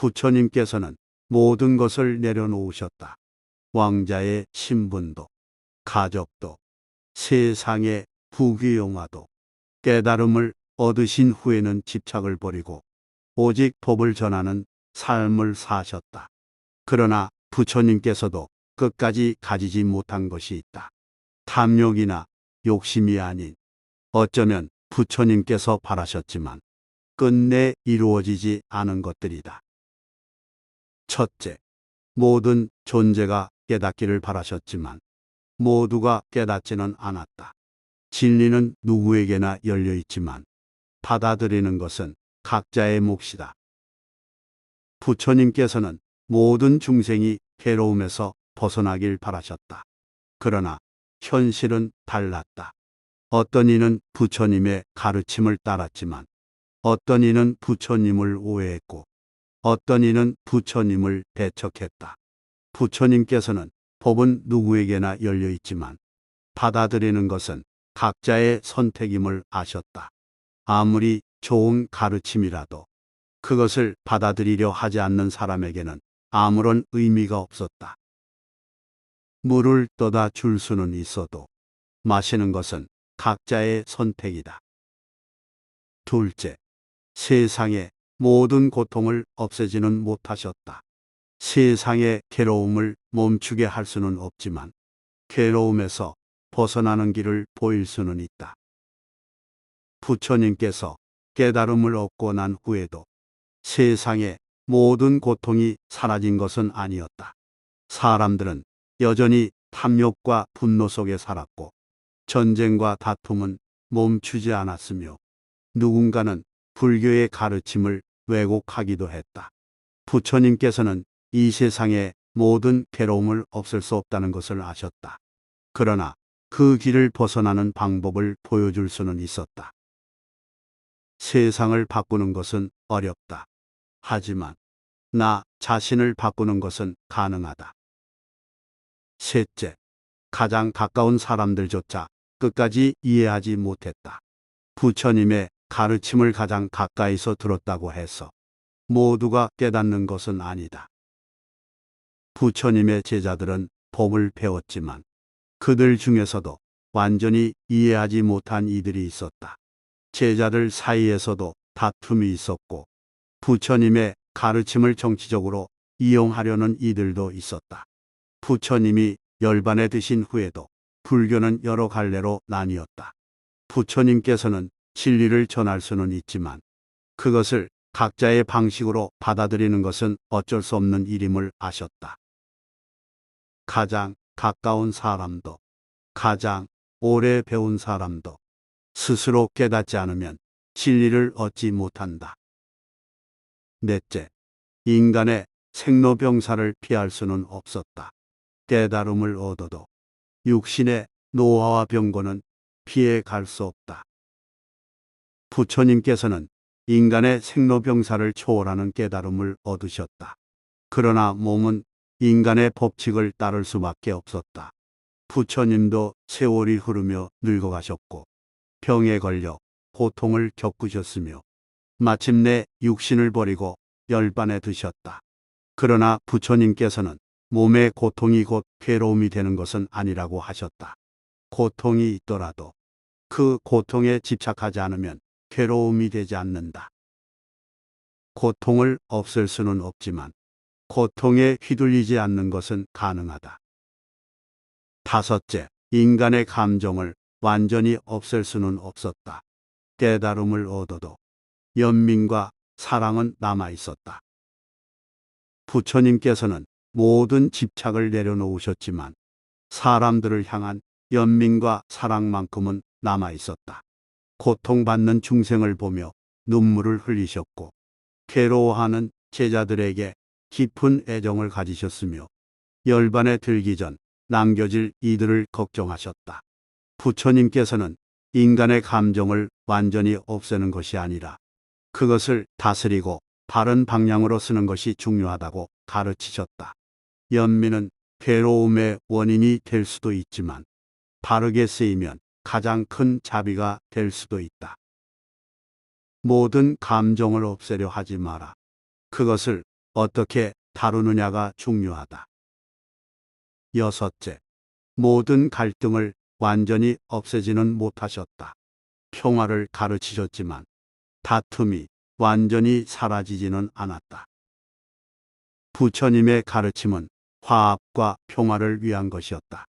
부처님께서는 모든 것을 내려놓으셨다. 왕자의 신분도, 가족도, 세상의 부귀영화도, 깨달음을 얻으신 후에는 집착을 버리고 오직 법을 전하는 삶을 사셨다. 그러나 부처님께서도 끝까지 가지지 못한 것이 있다. 탐욕이나 욕심이 아닌 어쩌면 부처님께서 바라셨지만 끝내 이루어지지 않은 것들이다. 첫째, 모든 존재가 깨닫기를 바라셨지만 모두가 깨닫지는 않았다. 진리는 누구에게나 열려 있지만 받아들이는 것은 각자의 몫이다. 부처님께서는 모든 중생이 괴로움에서 벗어나길 바라셨다. 그러나 현실은 달랐다. 어떤 이는 부처님의 가르침을 따랐지만 어떤 이는 부처님을 오해했고 어떤 이는 부처님을 배척했다. 부처님께서는 법은 누구에게나 열려 있지만 받아들이는 것은 각자의 선택임을 아셨다. 아무리 좋은 가르침이라도 그것을 받아들이려 하지 않는 사람에게는 아무런 의미가 없었다. 물을 떠다 줄 수는 있어도 마시는 것은 각자의 선택이다. 둘째, 세상의 모든 고통을 없애지는 못하셨다. 세상의 괴로움을 멈추게 할 수는 없지만 괴로움에서 벗어나는 길을 보일 수는 있다. 부처님께서 깨달음을 얻고 난 후에도 세상의 모든 고통이 사라진 것은 아니었다. 사람들은 여전히 탐욕과 분노 속에 살았고 전쟁과 다툼은 멈추지 않았으며 누군가는 불교의 가르침을 왜곡하기도 했다. 부처님께서는 이 세상의 모든 괴로움을 없앨 수 없다는 것을 아셨다. 그러나 그 길을 벗어나는 방법을 보여줄 수는 있었다. 세상을 바꾸는 것은 어렵다. 하지만 나 자신을 바꾸는 것은 가능하다. 셋째, 가장 가까운 사람들조차 끝까지 이해하지 못했다. 부처님의 가르침을 가장 가까이서 들었다고 해서 모두가 깨닫는 것은 아니다. 부처님의 제자들은 법을 배웠지만 그들 중에서도 완전히 이해하지 못한 이들이 있었다. 제자들 사이에서도 다툼이 있었고 부처님의 가르침을 정치적으로 이용하려는 이들도 있었다. 부처님이 열반에 드신 후에도 불교는 여러 갈래로 나뉘었다. 부처님께서는 진리를 전할 수는 있지만 그것을 각자의 방식으로 받아들이는 것은 어쩔 수 없는 일임을 아셨다. 가장 가까운 사람도 가장 오래 배운 사람도 스스로 깨닫지 않으면 진리를 얻지 못한다. 넷째, 인간의 생로병사를 피할 수는 없었다. 깨달음을 얻어도 육신의 노화와 병고는 피해 갈 수 없다. 부처님께서는 인간의 생로병사를 초월하는 깨달음을 얻으셨다. 그러나 몸은 인간의 법칙을 따를 수밖에 없었다. 부처님도 세월이 흐르며 늙어가셨고 병에 걸려 고통을 겪으셨으며 마침내 육신을 버리고 열반에 드셨다. 그러나 부처님께서는 몸의 고통이 곧 괴로움이 되는 것은 아니라고 하셨다. 고통이 있더라도 그 고통에 집착하지 않으면 괴로움이 되지 않는다. 고통을 없앨 수는 없지만 고통에 휘둘리지 않는 것은 가능하다. 다섯째, 인간의 감정을 완전히 없앨 수는 없었다. 깨달음을 얻어도 연민과 사랑은 남아 있었다. 부처님께서는 모든 집착을 내려놓으셨지만 사람들을 향한 연민과 사랑만큼은 남아 있었다. 고통받는 중생을 보며 눈물을 흘리셨고 괴로워하는 제자들에게 깊은 애정을 가지셨으며 열반에 들기 전 남겨질 이들을 걱정하셨다. 부처님께서는 인간의 감정을 완전히 없애는 것이 아니라 그것을 다스리고 바른 방향으로 쓰는 것이 중요하다고 가르치셨다. 연민은 괴로움의 원인이 될 수도 있지만 바르게 쓰이면 가장 큰 자비가 될 수도 있다. 모든 감정을 없애려 하지 마라. 그것을 어떻게 다루느냐가 중요하다. 여섯째, 모든 갈등을 완전히 없애지는 못하셨다. 평화를 가르치셨지만 다툼이 완전히 사라지지는 않았다. 부처님의 가르침은 화합과 평화를 위한 것이었다.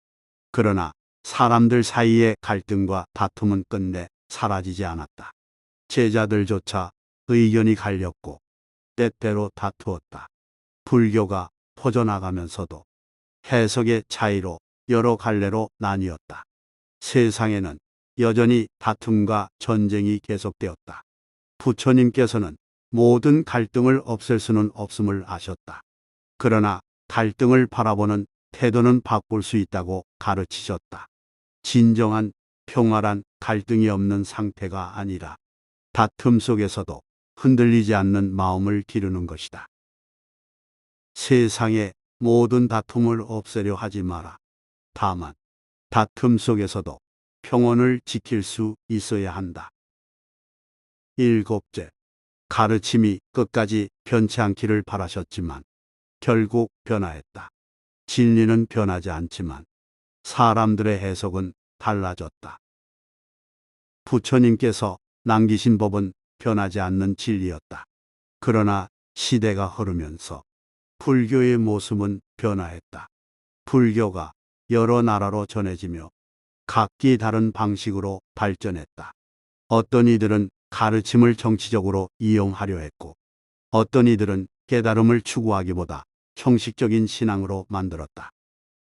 그러나 사람들 사이의 갈등과 다툼은 끝내 사라지지 않았다. 제자들조차 의견이 갈렸고 때때로 다투었다. 불교가 퍼져나가면서도 해석의 차이로 여러 갈래로 나뉘었다. 세상에는 여전히 다툼과 전쟁이 계속되었다. 부처님께서는 모든 갈등을 없앨 수는 없음을 아셨다. 그러나 갈등을 바라보는 태도는 바꿀 수 있다고 가르치셨다. 진정한 평화란 갈등이 없는 상태가 아니라 다툼 속에서도 흔들리지 않는 마음을 기르는 것이다. 세상의 모든 다툼을 없애려 하지 마라. 다만 다툼 속에서도 평온을 지킬 수 있어야 한다. 일곱째, 가르침이 끝까지 변치 않기를 바라셨지만 결국 변화했다. 진리는 변하지 않지만 사람들의 해석은 달라졌다. 부처님께서 남기신 법은 변하지 않는 진리였다. 그러나 시대가 흐르면서 불교의 모습은 변화했다. 불교가 여러 나라로 전해지며 각기 다른 방식으로 발전했다. 어떤 이들은 가르침을 정치적으로 이용하려 했고, 어떤 이들은 깨달음을 추구하기보다 형식적인 신앙으로 만들었다.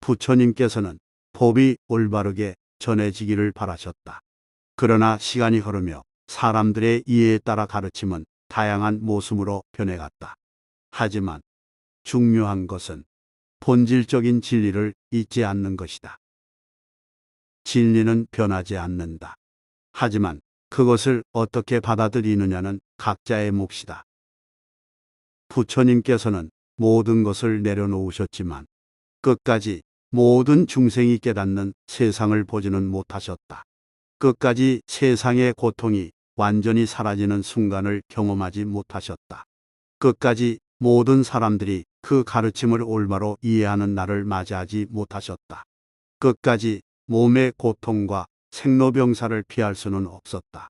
부처님께서는 법이 올바르게 전해지기를 바라셨다. 그러나 시간이 흐르며 사람들의 이해에 따라 가르침은 다양한 모습으로 변해갔다. 하지만 중요한 것은 본질적인 진리를 잊지 않는 것이다. 진리는 변하지 않는다. 하지만 그것을 어떻게 받아들이느냐는 각자의 몫이다. 부처님께서는 모든 것을 내려놓으셨지만 끝까지 모든 중생이 깨닫는 세상을 보지는 못하셨다. 끝까지 세상의 고통이 완전히 사라지는 순간을 경험하지 못하셨다. 끝까지 모든 사람들이 그 가르침을 올바로 이해하는 날을 맞이하지 못하셨다. 끝까지 몸의 고통과 생로병사를 피할 수는 없었다.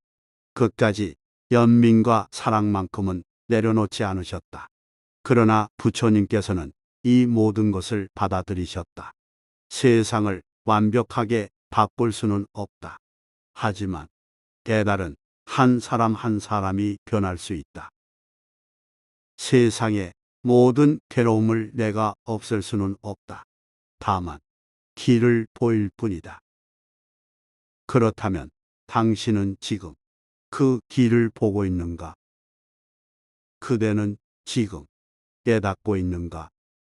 끝까지 연민과 사랑만큼은 내려놓지 않으셨다. 그러나 부처님께서는 이 모든 것을 받아들이셨다. 세상을 완벽하게 바꿀 수는 없다. 하지만 깨달은 한 사람 한 사람이 변할 수 있다. 세상의 모든 괴로움을 내가 없앨 수는 없다. 다만 길을 보일 뿐이다. 그렇다면 당신은 지금 그 길을 보고 있는가? 그대는 지금 깨닫고 있는가?